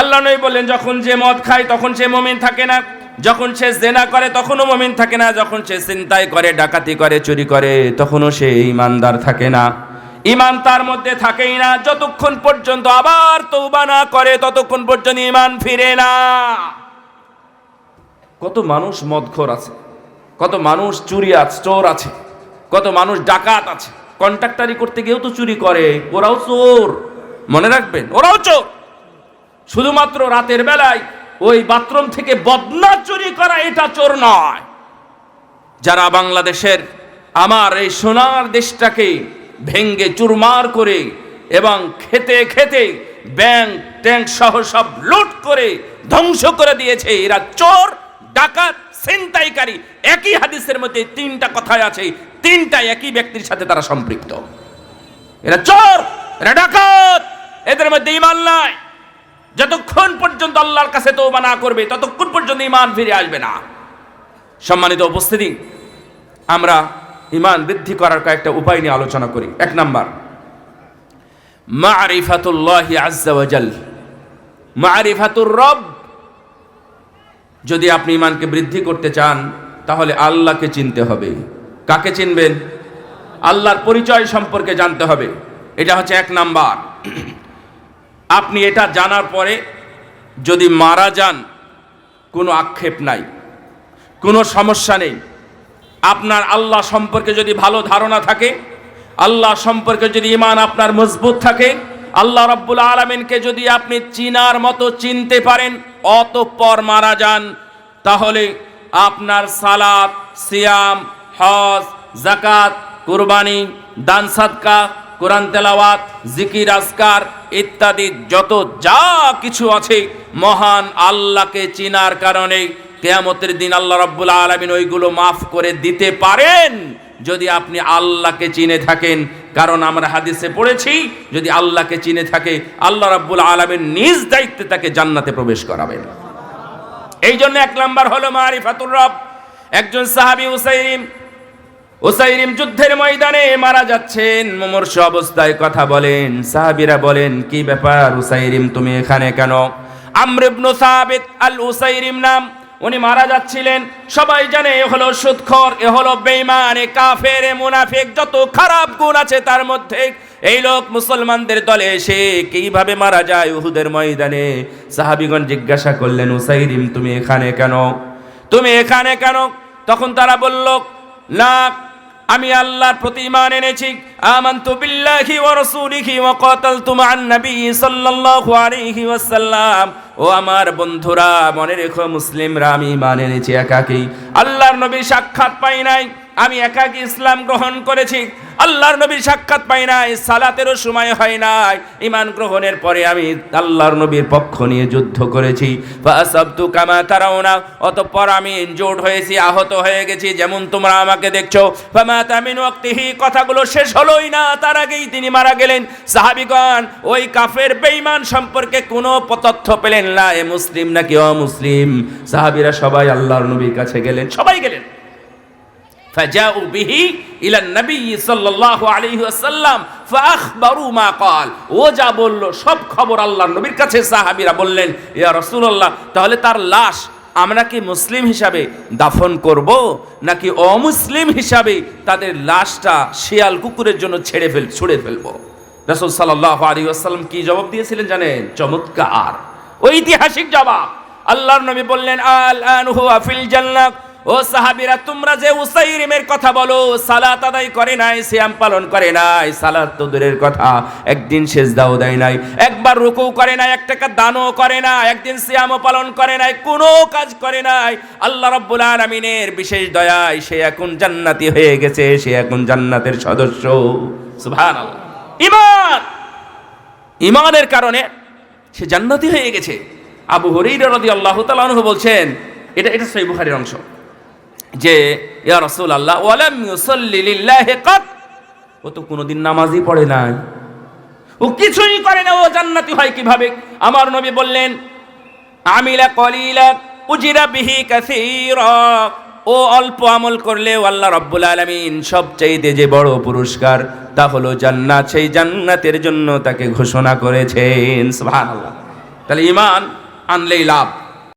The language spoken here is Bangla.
আল্লাহ নবী বললেন, যখন যে মদ খায়, তখন সে মমিন থাকে না। যখন সে জেনা করে, তখনও মমিন থাকে না। যখন সে চিন্তাই করে, ডাকাতি করে, চুরি করে, তখনও সে ইমানদার থাকে না। ইমান তার মধ্যে থাকেই না। যতক্ষণ পর্যন্ত আবার তৌবা না করে, ততক্ষণ পর্যন্ত ইমান ফিরে না। কত মানুষ মদখোর আছে। কত মানুষ চুরি আছে, চোর আছে। কত মানুষ ডাকাত আছে। কন্ট্রাক্টারি করতে গিয়েও তো চুরি করে। ওরাও চোর। মনে রাখবেন, ওরাও চোর। শুধুমাত্র রাতের বেলায় ওই বাথরুম থেকে বদনা চুরি করা এটা চোর নয়। যারা বাংলাদেশের আমার এই সোনার দেশটাকে ভেঙ্গে চুরমার করে এবং খেতে খেতে ব্যাংক ট্যাঙ্ক সহ সব লুট করে ধ্বংস করে দিয়েছে, এরা চোর, ডাকাত, ছিনতাইকারী। একই হাদিসের মধ্যে তিনটা কথায় আছে তিনটা একই ব্যক্তির সাথে তারা সম্পৃক্ত। এরা চোর, এরা ডাকাত, এদের মধ্যে ইমান নাই। যতক্ষণ পর্যন্ত আল্লাহর কাছে তওবা না করবে, ততক্ষণ পর্যন্ত ইমান ফিরে আসবে না। সম্মানিত উপস্থিতি, আমরা ইমান বৃদ্ধি করার কয়েকটা উপায় নিয়ে আলোচনা করি। এক নাম্বার, মারিফাতুল্লাহ আজ্জা ওয়াজাল মারিফাতুর রব, যদি আপনি ইমানকে বৃদ্ধি করতে চান, তাহলে আল্লাহকে চিনতে হবে। কাকে চিনবেন? আল্লাহর পরিচয় সম্পর্কে জানতে হবে। এটা হচ্ছে এক নাম্বার। আপনি এটা জানার পরে যদি মারা যান, কোনো আক্ষেপ নাই, কোনো সমস্যা নেই। আপনার আল্লাহ সম্পর্কে যদি ভালো ধারণা থাকে, আল্লাহ সম্পর্কে যদি ইমান আপনার মজবুত থাকে, আল্লাহ রব্বুল আলমিনকে যদি আপনি চিনার মতো চিনতে পারেন, অতঃপর মারা যান, তাহলে আপনার সালাত, সিয়াম, হজ জাকাত কুরবানি, দান সাদকা কোরআন তেলাওয়াত, জিকির আসকার ইত্যাদি যত যা কিছু আছে মহান আল্লাহকে চিনার কারণে কেয়ামতের দিন আল্লাহ রব্বুল আলমিন ওইগুলো মাফ করে দিতে পারেন। যদি আপনি আল্লাহকে চিনে থাকেন, কারণ আমরা হাদিসে পড়েছি, যদি আল্লাহকে চিনে থাকে, আল্লাহ রাব্বুল আলমিন নিজ দায়িত্বে তাকে জান্নাতে প্রবেশ করাবেন। এই জন্য এক নাম্বার হলো মারিফাতুর রব। একজন সাহাবি উসাইরিম ওসাইরিম যুদ্ধের ময়দানে মারা যাচ্ছেন। মুমূর্ষ অবস্থায় কথা বলেন। সাহাবিরা বলেন, কি ব্যাপার উসাইরিম তুমি এখানে কেন? আমর ইবনু সাবিত আল উসাইরিম নাম, উনি মারা যাচ্ছিলেন। সবাই জানে এ হলো সুদখর এ হলো বেঈমান, এ কাফের, এ মুনাফিক, যত খারাপ গুণ আছে তার মধ্যে। এই লোক মুসলমানদের দলে এসে কীভাবে মারা যায় উহুদের ময়দানে? সাহাবীগণ জিজ্ঞাসা করলেন উসাইরিম তুমি এখানে কেন? তুমি এখানে কেন? তখন তারা বলল না আমি আল্লাহর প্রতি ইমান এনেছি। আমন্তু বিল্লাহি ওয়া রাসূলিহি ওয়া কাতালতু মা'আন নবী সাল্লাল্লাহু আলাইহি ওয়াসাল্লাম। ও আমার বন্ধুরা, মনে রেখো মুসলিমরা, আমি ইমান এনেছি একাকী। আল্লাহর নবী সাক্ষাৎ পাই নাই। আমি একাকী ইসলাম গ্রহণ করেছি। আল্লাহর নবী সাক্ষাৎ পাই নাই, সালাতেরও সময় হয় নাই। ইমান গ্রহণের পরে আমি আল্লাহর নবীর পক্ষ নিয়ে যুদ্ধ করেছি। ফাসাবতু কামা তারাউনা, অতঃপর আমি ইনজোর্ড হয়েছি, আহত হয়ে গেছি, যেমন তোমরা আমাকে দেখছ। তামিন ওয়াক্তিহি, কথাগুলো শেষ হলোই না, তার আগেই তিনি মারা গেলেন। সাহাবিগণ, ওই কাফের বেঈমান সম্পর্কে কোনো তথ্য পেলেন না, এ মুসলিম নাকি অমুসলিম? সাহাবীরা সবাই আল্লাহর নবীর কাছে গেলেন, সবাই গেলেন। فجاءوا به الى النبي صلى الله عليه وسلم فاخبروا ما قال ও যা বলল সব খবর আল্লাহর নবীর কাছে সাহাবীরা বললেন ইয়া রাসূলুল্লাহ তাহলে তার লাশ আমরা কি মুসলিম হিসাবে দাফন করব নাকি অমুসলিম হিসাবে তাদের লাশটা শিয়াল কুকুরের জন্য ছেড়ে ফেল ছুড়ে ফেলবো রাসূল সাল্লাল্লাহু আলাইহি ওয়াসাল্লাম কি জবাব দিয়েছিলেন জানেন চমৎকার ঐতিহাসিক জবাব আল্লাহর নবী বললেন আল আনহু আফিল জান্নাত ও সাহাবিরা, তোমরা যে উসাইরিমের কথা বলো, সালাত আদায় করে নাই, সিয়াম পালন করে নাই, সালাত তো দূরের কথা, একদিন সেজদাও দেয় নাই, একবার রুকু করে নাই, এক টাকা দানও করে না একদিন সিয়ামও পালন করে নাই, কোনো কাজ করে নাই। আল্লাহ রাব্বুল আলামিনের বিশেষ দয়ায় সে এখন জান্নাতি হয়ে গেছে, সে এখন জান্নাতের সদস্য। সুবহানাল্লাহ। ইমান ইমানের কারণে সে জান্নাতি হয়ে গেছে। আবু হরির রাদিয়াল্লাহু তাআলা আনহু বলছেন, এটা এটা সহিহ বুখারীর অংশ। যে, ইয়া রসুল আল্লাহ ওয়ালাম ইউসাল্লি লিল্লাহি কাত। ও তো কোনোদিন নামাজই পড়ে নাই। ও কিছুই করে না, ও জান্নাতি হয় কীভাবে? আমার নবী বললেন, আমিলা কলিলা, উজিরা বিহি কাসীরা। ও অল্প আমল করলে আল্লাহ রব্বুল আলামিন সবচাইতে যে বড় পুরস্কার, তা হলো জান্নাত। সেই জান্নাতের জন্য তাকে ঘোষণা করেছেন। তাহলে ইমান আনলেই লাভ।